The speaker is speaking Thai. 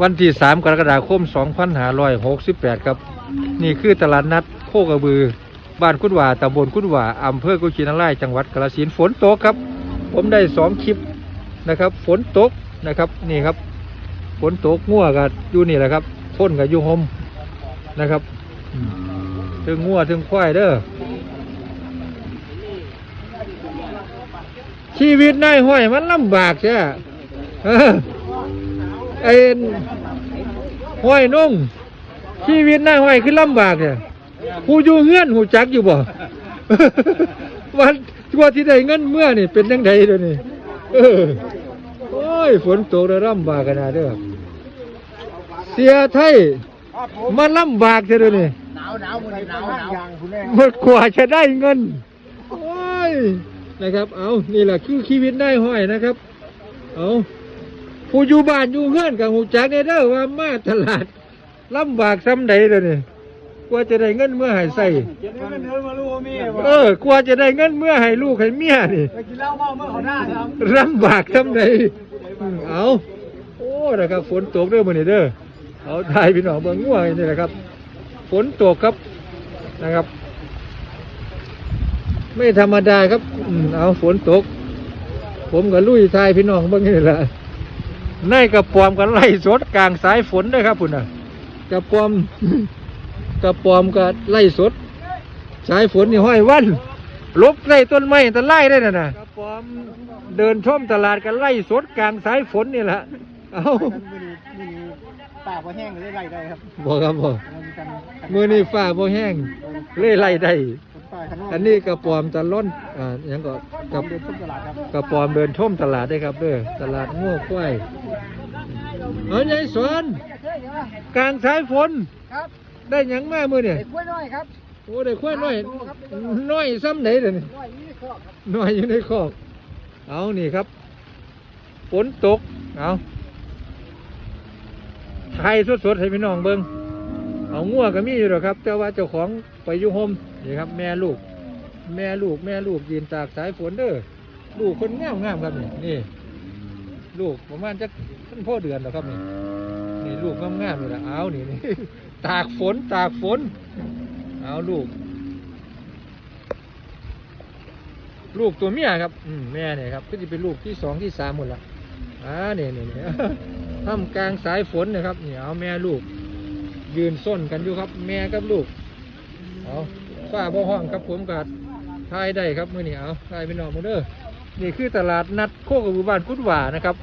วันที่ 3 กรกฎาคม 2568 ครับ นี่คือตลาดนัดโคกระบือ บ้านกุดว่าตำบลกุดว่าอำเภอกุชินารายจังหวัดกาฬสินธุ์ฝนตกครับ ผมได้สองคลิปนะครับ ฝนตกนะครับนี่ครับ ฝนตกงัวกับอยู่นี่แหละครับพ่นกับยู่หมนะครับถึงงัวถึงควายเด้อชีวิตนายห้อยมันลำบากใช่เออ ไอ้ห้อยนุ่งชีวิตหน้าห้อยคือลำบากเนี่ยผู้อยู่เฮือนหูจักอยู่บ่วันตัวที่ได้เงินเมื่อนี่เป็นยังไงเดี๋ยวนี้โอ้ยฝนตกแล้วลำบากขนาดเด้อเสียไทยมันลำบากเท่เดี๋ยวนี้หนาวหนาวมือหนาวหนาวอย่างคุณแม่มันกว่าจะได้เงินโอ้ยนะครับ เอานี่แหละคือชีวิตได้ห้อยนะครับ เอา ผู้อยู่บ้านอยู่เฮือนกับหูจักเนี่ยเด้อว่ามาตลาดลำบากซ้ำใดเลยนี่กว่าจะได้เงินเมื่อให้ใส่เจ็บมันเดินมาลูกมีเออกว่าจะได้เงินเมื่อให้ลูกให้เมียนี่ไปกินเหล้าเมาเมื่อเขาหน้าครับลำบากซ้ำใดอืมเอาโอ้นะครับฝนตกเด้อมื้อนี้เด้อเอาทายพี่น้องเบิ่งง่วงนี่แหละครับ ฝนตกครับนะครับ ไม่ธรรมดาครับอืมเอาฝนตก ผมกับลุยทายพี่น้องเบิ่งนี่แหละ ในกระปอมกันไล่สดกลางสายฝนด้วยครับพุ่นน่ะกระปอมกระปอมก็ไล่สด สายฝนนี่ห้อยวันลบไล่ต้นไม้แต่ไล่ได้น่ะนะกระปอมเดินชมตลาดกันไล่สดกลางสายฝนนี่แหละเอา มือนี้มือนี้ตาพอแห้งเลยไล่ได้ครับบอกครับบอกมันกันมือนี้ฟ้าบ่แห้งเล่ไล่ได้ คนตายข้างนอกอันนี้กระปอมตะล้นอ่าหยังก็กระเดินทุ่มตลาดครับกระปอมเดินท่มตลาดได้ครับเด้อตลาดง่วควายเอาใหญ่สวนกลางสายฝนครับได้หยังมามือเนี่ย เด็กกล้วยน้อยครับ โอ้ได้ควายน้อยน้อยซ้ำไหนเดี๋ยวนี้น้อยนี่ครอบครับน้อยอยู่ในคอกเอานี่ครับฝนตกเอา ไทยสดๆให้พี่น้องเบิ้งเอาง่วก็มีอยู่หรอกครับ แต่ว่าเจ้าของไปยู่โฮมนี่ครับ แม่ลูก แม่ลูกแม่ลูกยืนตากสายฝนเด้อลูกคนงามงามครับนี่นี่ ลูกประมาณจะท่านพ่อเดือนแล้วครับนี่นี่ลูกงามงามๆเลยละเอานี่นี่ตากฝนตากฝน เอาลูก ลูกตัวเมียครับ อืมแม่เนี่ยครับ ก็จะเป็นลูกที่สองที่สามหมดละอ่าเนี่ยเนี่ย ท่ามกลางสายฝนนะครับเนี่เอาแม่ลูก ยืนส้นกันอยู่ครับ แม่กับลูกเอาฝ้าบ่ห้องครับผมกัดทายได้ครับมื่อนี้เอาทายไปนอนมาเด้อนี่คือตลาดนัดโคกระบือบ้านกุดหว่านะครับ